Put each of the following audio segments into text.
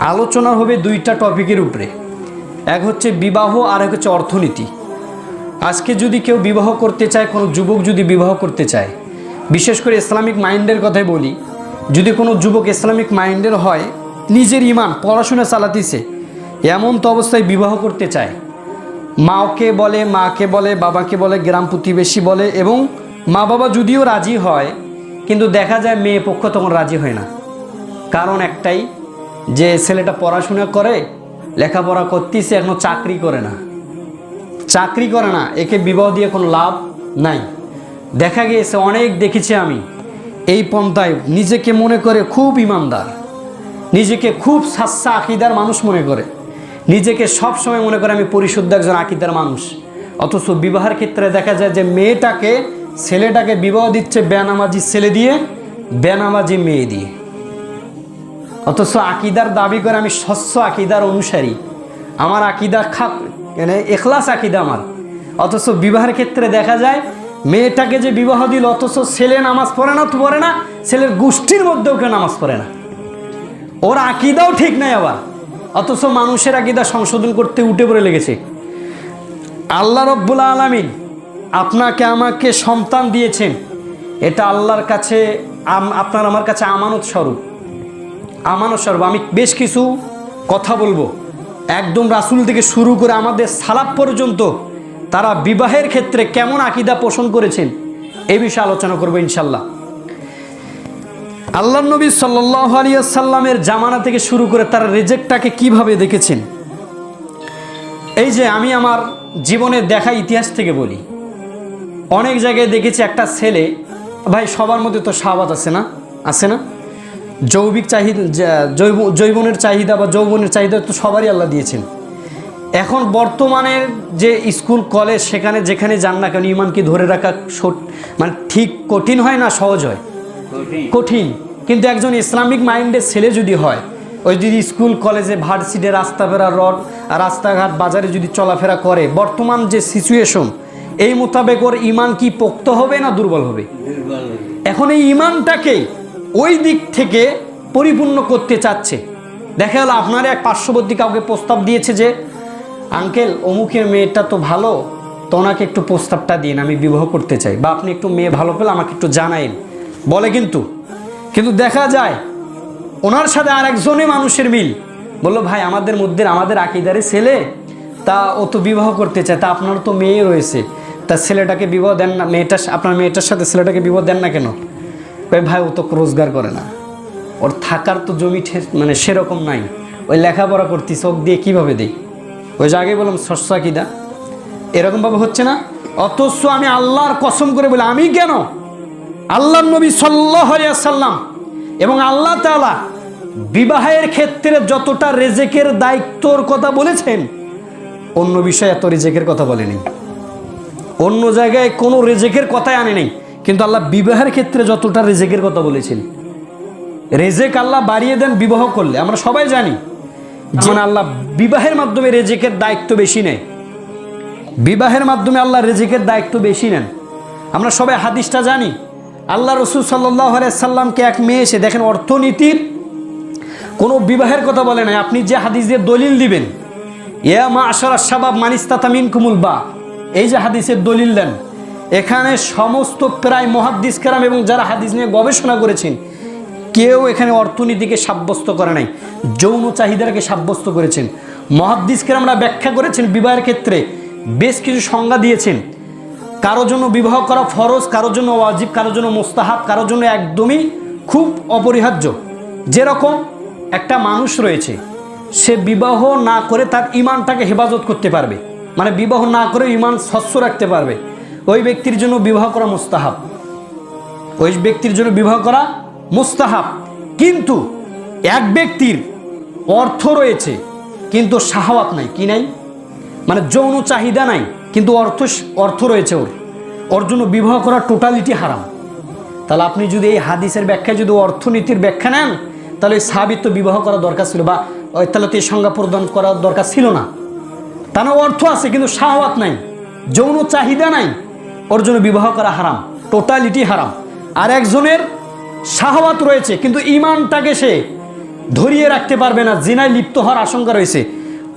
আলোচনা হবে দুইটা টপিকের উপরে। এক হচ্ছে বিবাহ, আর এক হচ্ছে অর্থনীতি। আজকে যদি কেউ বিবাহ করতে চায়, কোনো যুবক যদি বিবাহ করতে চায়, বিশেষ করে ইসলামিক মাইন্ডের কথাই বলি, যদি কোনো যুবক ইসলামিক মাইন্ডের হয়, নিজের ইমান, পড়াশোনা চালাতিছে, এমন তো অবস্থায় বিবাহ করতে চায়। মাকে বলে মাকে বলে, বাবাকে বলে, গ্রাম প্রতিবেশী বলে, এবং মা বাবা যদিও রাজি হয়, কিন্তু দেখা যায় মেয়ে পক্ষ তখন রাজি হয় না। কারণ একটাই যে ছেলেটা পড়াশোনা করে, লেখাপড়া করতেছে, এখনও চাকরি করে না। চাকরি করে না, একে বিবাহ দিয়ে কোনো লাভ নাই। দেখা গিয়েছে, অনেক দেখেছি আমি, এই পন্থায় নিজেকে মনে করে খুব ইমানদার, নিজেকে খুব সাচ্চা আকিদার মানুষ মনে করে। নিজেকে সব সময় মনে করে আমি পরিশুদ্ধ একজন আকিদার মানুষ। অথচ বিবাহের ক্ষেত্রে দেখা যায় যে মেয়েটাকে, ছেলেটাকে বিবাহ দিচ্ছে বেনামাজি ছেলে দিয়ে, বেনামাজি মেয়ে দিয়ে। অথচ আকিদার দাবি করে আমি স্বচ্ছ আকিদার অনুসারী। আমার আকিদা খাপ মানে এখলাস আকিদা আমার। অথচ বিবাহের ক্ষেত্রে দেখা যায়, মেয়েটাকে যে বিবাহ দিল, অথচ ছেলে নামাজ পড়ে না, তো পড়ে না, ছেলের গোষ্ঠীর মধ্যেও কেউ নামাজ পড়ে না। ওর আকিদাও ঠিক নাই আবার। অথচ মানুষের আকিদা সংশোধন করতে উঠে পড়ে লেগেছে। আল্লাহ রব্বুল আলমিন আপনাকে আমাকে সন্তান দিয়েছেন। এটা আল্লাহর কাছে আপনার আমার কাছে আমানত স্বরূপ। আমানত স্বরূপ আমি বেশ কিছু কথা বলব। একদম রাসুল থেকে শুরু করে আমাদের সালাপ পর্যন্ত তারা বিবাহের ক্ষেত্রে কেমন আকিদা পোষণ করেছেন, এ বিষয়ে আলোচনা করব ইনশাল্লাহ আল্লাহ নবী সাল্লাহ আলিয়াল্লামের জামানা থেকে শুরু করে তার রেজেক্টটাকে কীভাবে দেখেছেন? এই যে আমি আমার জীবনের দেখা ইতিহাস থেকে বলি, অনেক জায়গায় দেখেছি একটা ছেলে, ভাই সবার মধ্যে তো সাবাত আছে না? আছে না? জৈবিক চাহিদা জৈব জৈবনের চাহিদা বা যৌবনের চাহিদা তো সবারই আল্লাহ দিয়েছেন। এখন বর্তমানে যে স্কুল কলেজ সেখানে যেখানে যান না কেন ইমানকে ধরে রাখা মানে ঠিক কঠিন হয় না সহজ হয়? কঠিন। কিন্তু একজন ইসলামিক মাইন্ডের ছেলে যদি হয় ওই যদি স্কুল কলেজে ভার্সিটে রাস্তা ফেরা রড রাস্তাঘাট বাজারে যদি চলাফেরা করে বর্তমান যে সিচুয়েশন এই মোতাবেক ওর ইমান কি পোক্ত হবে না দুর্বল হবে। এখন এই ইমানটাকে ওই দিক থেকে পরিপূর্ণ করতে চাচ্ছে। দেখা গেল আপনার এক পার্শ্ববর্তী কাউকে প্রস্তাব দিয়েছে যে, আঙ্কেল, অমুকের মেয়েটা তো ভালো, তো ওনাকে একটু প্রস্তাবটা দিন, আমি বিবাহ করতে চাই। বা, আপনি একটু মেয়ে ভালো পেলে আমাকে একটু জানাইন। বলে কিন্তু। কিন্তু দেখা যায়, ওনার সাথে আর একজনই মানুষের মিল। বলল, ভাই, আমাদের মধ্যে, আমাদের আকিদারে ছেলে, তা ও তো বিবাহ করতে চায়, তা আপনার তো মেয়ে রয়েছে। তা ছেলেটাকে বিবাহ দেন না মেয়েটা আপনার মেয়েটার সাথে ছেলেটাকে বিবাহ দেন না কেন? ভাই, ও তো রোজগার করে না। ওর থাকার তো জমি মানে সেরকম নাই। ওই লেখাপড়া করতি, চোখ দিয়ে কীভাবে দেই? ওই যে আগে বললাম শস্য আকিদা। এরকমভাবে হচ্ছে না? অথচ আমি আল্লাহর কসম করে বলি, আমি কেন? আল্লাহ নবী সাল্লাম এবং আল্লাহ তাআলা বিবাহের ক্ষেত্রে যতটা রেজেকের দায়িত্বর কথা বলেছেন, অন্য বিষয়ে এত রেজেকের কথা বলেনি। অন্য জায়গায় কোনো রেজেকের কথাই আনে নেই। কিন্তু আল্লাহ বিবাহের ক্ষেত্রে যতটা রেজেকের কথা বলেছেন। রেজেক আল্লাহ বাড়িয়ে দেন বিবাহ করলে। আমরা সবাই জানি যেমন আল্লাহ বিবাহের মাধ্যমে রেজেকের দায়িত্ব বেশি নেয়। বিবাহের মাধ্যমে আল্লাহ রেজেকের দায়িত্ব বেশি নেন। আমরা সবাই হাদিসটা জানি। আল্লাহ রসুল সাল্লাহ সাল্লামকে এক মেয়ে এসে, দেখেন অর্থনীতির কোনো বিবাহের কথা বলে নাই। আপনি যে হাদিস দিয়ে দলিল দিবেন, ইয়া মা আশারা শাবাব মানিস্তাতামিন কুমুল বা, এই যে হাদিসের দলিল দেন এখানে সমস্ত প্রায় মহাদ্দিস কেরাম এবং যারা হাদিস নিয়ে গবেষণা করেছেন, কেউ এখানে অর্থনীতিকে সাব্যস্ত করে নাই, যৌন চাহিদাকে সাব্যস্ত করেছেন। মহাদ্দিস কেরামরা ব্যাখ্যা করেছেন, বিবাহের ক্ষেত্রে বেশ কিছু সংজ্ঞা দিয়েছেন। কারোর জন্য বিবাহ করা ফরজ কারোর জন্য ওয়াজিব কারোর জন্য মোস্তাহাব কারোর জন্য একদমই খুব অপরিহার্য। যেরকম একটা মানুষ রয়েছে, সে বিবাহ না করে তার ইমানটাকে হেফাজত করতে পারবে। মানে বিবাহ না করে ইমান স্বচ্ছ রাখতে পারবে। ওই ব্যক্তির জন্য বিবাহ করা মুস্তাহাব। ওই ব্যক্তির জন্য বিবাহ করা মুস্তাহাব। কিন্তু এক ব্যক্তির অর্থ রয়েছে, কিন্তু শাহাওয়াত নাই। কি নাই? মানে যৌন চাহিদা নাই, কিন্তু অর্থ অর্থ রয়েছে ওর। ওর জন্য বিবাহ করা টোটালিটি হারাম। তাহলে আপনি যদি এই হাদিসের ব্যাখ্যায় যদি অর্থনীতির ব্যাখ্যা নেন, তাহলে ওই সাবিত বিবাহ করা দরকার ছিল বা তাহলে তো এই সংজ্ঞা প্রদান করা দরকার ছিল না। তা অর্থ আছে, কিন্তু শাহওয়াত নাই, যৌন চাহিদা নাই। ওর জন্য বিবাহ করা হারাম টোটালিটি হারাম। আর একজনের শাহওয়াত রয়েছে, কিন্তু ইমানটাকে সে ধরিয়ে রাখতে পারবে না, জিনায় লিপ্ত হওয়ার আশঙ্কা রয়েছে।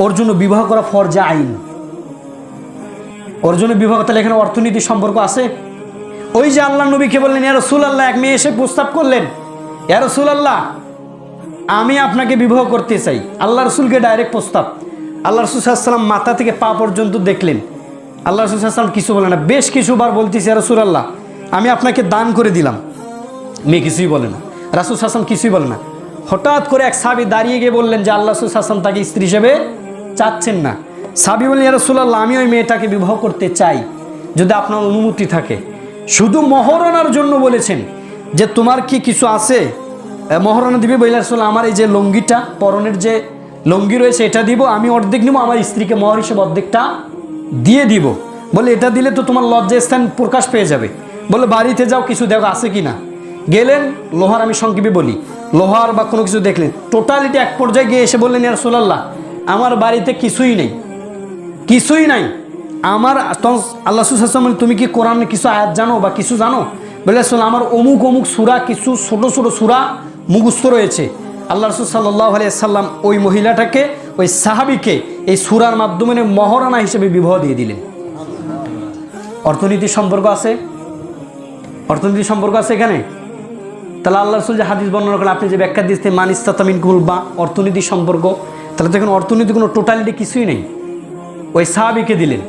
ওর জন্য বিবাহ করা ফরজা আইন। ওর জন্য বিবাহ তাহলে এখানে অর্থনীতি সম্পর্ক আছে? ওই যে আল্লাহ নবীকে বললেন, ইয়া রসুল আল্লাহ এক মেয়ে এসে প্রস্তাব করলেন, ইয়া রসুল আল্লাহ আমি আপনাকে বিবাহ করতে চাই। আল্লাহ রসুলকে ডাইরেক্ট প্রস্তাব। আল্লাহ রসুল সাল্লাম মাথা থেকে পা পর্যন্ত দেখলেন। আল্লাহ রসুল সাল্লাম কিছু বলে না। বেশ কিছুবার বলতেছি রসুল আল্লাহ আমি আপনাকে দান করে দিলাম। মেয়ে কিছুই বলে না। রাসুল হাসান কিছুই বলে না। হঠাৎ করে এক সাবি দাঁড়িয়ে গিয়ে বললেন যে, আল্লাহ রসুল হাসান তাকে স্ত্রী হিসেবে চাচ্ছেন না। সাবি বললেন রসুল্লাহ আমি ওই মেয়েটাকে বিবাহ করতে চাই, যদি আপনার অনুমতি থাকে। শুধু মহরণার জন্য বলেছেন যে, তোমার কি কিছু আছে? মহরণা দিবে বইলা রসুল্লাহ আমার এই যে লঙ্গিটা, পরনের যে লঙ্গি রয়েছে, এটা দিব, আমি অর্ধেক নিব, আমার স্ত্রীকে মহর হিসেবে অর্ধেকটা দিয়ে দিব। বলে, এটা দিলে তো তোমার লজ্জা স্থান প্রকাশ পেয়ে যাবে। বলে, বাড়িতে যাও, কিছু দেখো, আছে কি না? গেলেন, লোহার আমি সংক্ষেপে বলি। লোহার বা কোনো কিছু দেখলেন। টোটালিটি এক পর্যায়ে গিয়ে এসে বললেন ইয়ার সোলাল্লাহ আমার বাড়িতে কিছুই নেই। কিছুই নাই। আমার আল্লাহ সুসাম তুমি কি কোরআন কিছু আয়াত জানো বা কিছু জানো? বলে আসলে আমার অমুক অমুক সুরা, কিছু ছোট ছোট সুরা মুখস্থ রয়েছে। আল্লাহ রসুল সাল্লাহ আলিয়া সাল্লাম ওই মহিলাটাকে ওই সাহাবিকে এই সুরার মাধ্যমে মহারানা হিসেবে বিবাহ দিয়ে দিলেন। অর্থনীতির সম্পর্ক আছে? অর্থনীতির সম্পর্ক আছে এখানে? তাহলে আল্লাহ রসুল যে হাদিস বর্ণনা করেন আপনি যে ব্যাখ্যা দিচ্ছেন মানিস্তাতামিন কুল বা অর্থনীতির সম্পর্ক, তাহলে তো এখন অর্থনীতি কোনো টোটালিটি কিছুই নেই। ওই সাহাবিকে দিলেন।